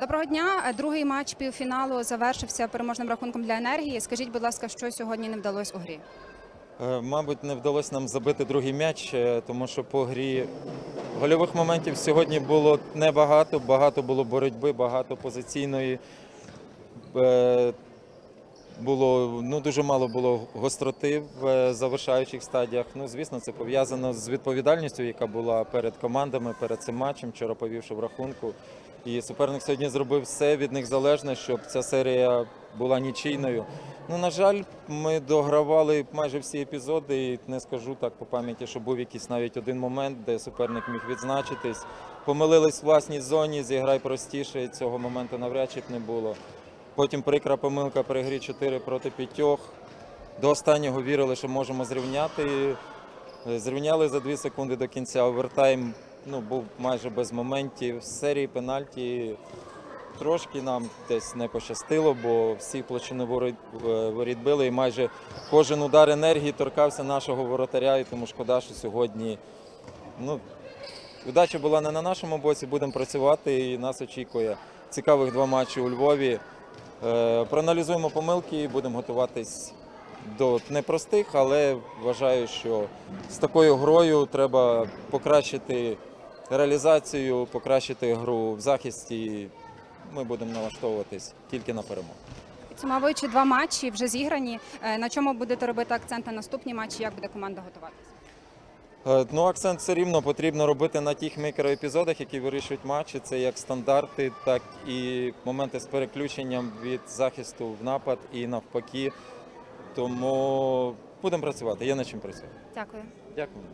Доброго дня. Е, Другий матч півфіналу завершився переможним рахунком для енергії. Скажіть, будь ласка, що сьогодні не вдалося у грі? Е, Мабуть, не вдалося нам забити другий м'яч, е, тому що по грі гольових моментів сьогодні було небагато, багато було боротьби, багато позиційної. Було ну дуже мало було гостроти в е, завершаючих стадіях. Ну, звісно, це пов'язано з відповідальністю, яка була перед командами, перед цим матчем, вчора повівши в рахунку. І суперник сьогодні зробив все від них залежне, щоб ця серія була нічийною. Ну, на жаль, ми догравали майже всі епізоди, і не скажу так по пам'яті, що був якийсь навіть один момент, де суперник міг відзначитись. Помилились в власній зоні, зіграй простіше, цього моменту навряд чи б не було. Потім прикра помилка при грі 4 проти 5. До останнього вірили, що можемо зрівняти. Е, Зрівняли за 2 секунди до кінця. Овертайм ну, був майже без моментів. З серії пенальті трошки нам десь не пощастило, бо всі площину воріт, е, воріт били і майже кожен удар енергії торкався нашого воротаря, і тому шкода, що сьогодні ну, удача була не на нашому боці, будемо працювати і нас очікує цікавих два матчі у Львові. Е, Проаналізуємо помилки і будемо готуватись до непростих, але вважаю, що з такою грою треба покращити реалізацію, покращити гру в захисті. Ми будемо налаштовуватись тільки на перемогу. Підсумовуючи два матчі, вже зіграні. Е, На чому будете робити акцент на наступні матчі? Як буде команда готуватися? Е, Ну, акцент все рівно потрібно робити на тих мікроепізодах, які вирішують матчі. Це як стандарти, так і моменти з переключенням від захисту в напад і навпаки. Тому будемо працювати. Є над чим працювати. Дякую. Дякую.